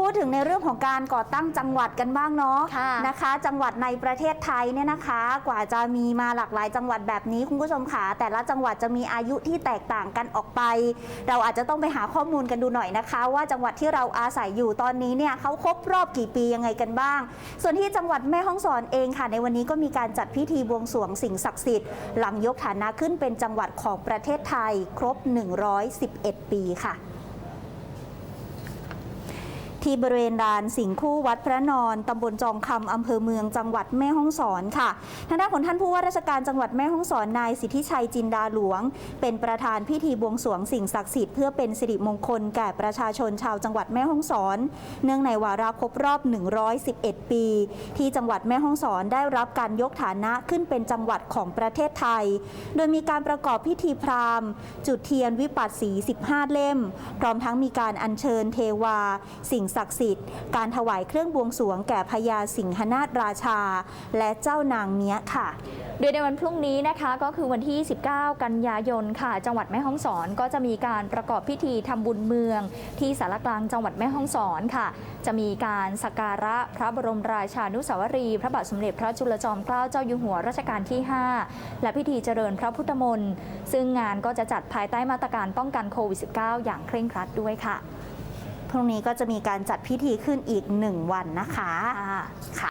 พูดถึงในเรื่องของการก่อตั้งจังหวัดกันบ้างเนาะค่ะนะคะ จังหวัดในประเทศไทยเนี่ยนะคะ กว่าจะมีมาหลากหลายจังหวัดแบบนี้คุณผู้ชมค่ะแต่ละจังหวัดจะมีอายุที่แตกต่างกันออกไป เราอาจจะต้องไปหาข้อมูลกันดูหน่อยนะคะ ว่าจังหวัดที่เราอาศัยอยู่ตอนนี้เนี่ยเขาครบรอบกี่ปียังไงกันบ้าง ส่วนที่จังหวัดแม่ฮ่องสอนเองค่ะ ในวันนี้ก็มีการจัดพิธีบวงสรวงสิ่งศักดิ์สิทธิ์หลังยกฐานะขึ้นเป็นจังหวัดของประเทศไทย ครบ 111 ปีค่ะ ที่บริเวณลานสิงคู่วัดพระนอนตำบลจองคำอำเภอเมืองจังหวัดแม่ฮ่องสอนค่ะทางด้านของท่านผู้ว่าราชการจังหวัดแม่ฮ่องสอนนายสิทธิชัยจินดาหลวง เป็นประธานพิธีบวงสรวงสิ่งศักดิ์สิทธิ์เพื่อเป็นสิริมงคลแก่ประชาชนชาวจังหวัดแม่ฮ่องสอน เนื่องในวาระครบรอบ 111 ปี ที่จังหวัดแม่ฮ่องสอนได้รับการยกฐานะขึ้นเป็นจังหวัดของประเทศไทย โดยมีการประกอบพิธีพราหมณ์ จุดเทียนวิปัสสี 15 เล่ม พร้อมทั้งมีการอัญเชิญเทวาสิ่งศักดิ์สิทธิ์ การถวายเครื่องบวงสรวงแก่พญาสิงหนาถราชา และเจ้านางเนี้ยค่ะ โดยในวันพรุ่งนี้นะคะก็คือวันที่ 19 กันยายนค่ะ จังหวัดแม่ฮ่องสอนก็จะมีการประกอบพิธีทำบุญเมือง ที่สารกลางจังหวัดแม่ฮ่องสอนค่ะ จะมีการสักการะพระบรมราชานุสาวรีย์พระบาทสมเด็จพระจุลจอมเกล้าเจ้าอยู่หัวรัชกาลที่ 5 และพิธีเจริญพระพุทธมนต์ซึ่งงานก็จะจัดภายใต้มาตรการป้องกันโควิด -19 อย่างเคร่งครัดด้วยค่ะ พรุ่งนี้ก็จะมีการจัดพิธีขึ้นอีกหนึ่งวันนะคะค่ะค่ะ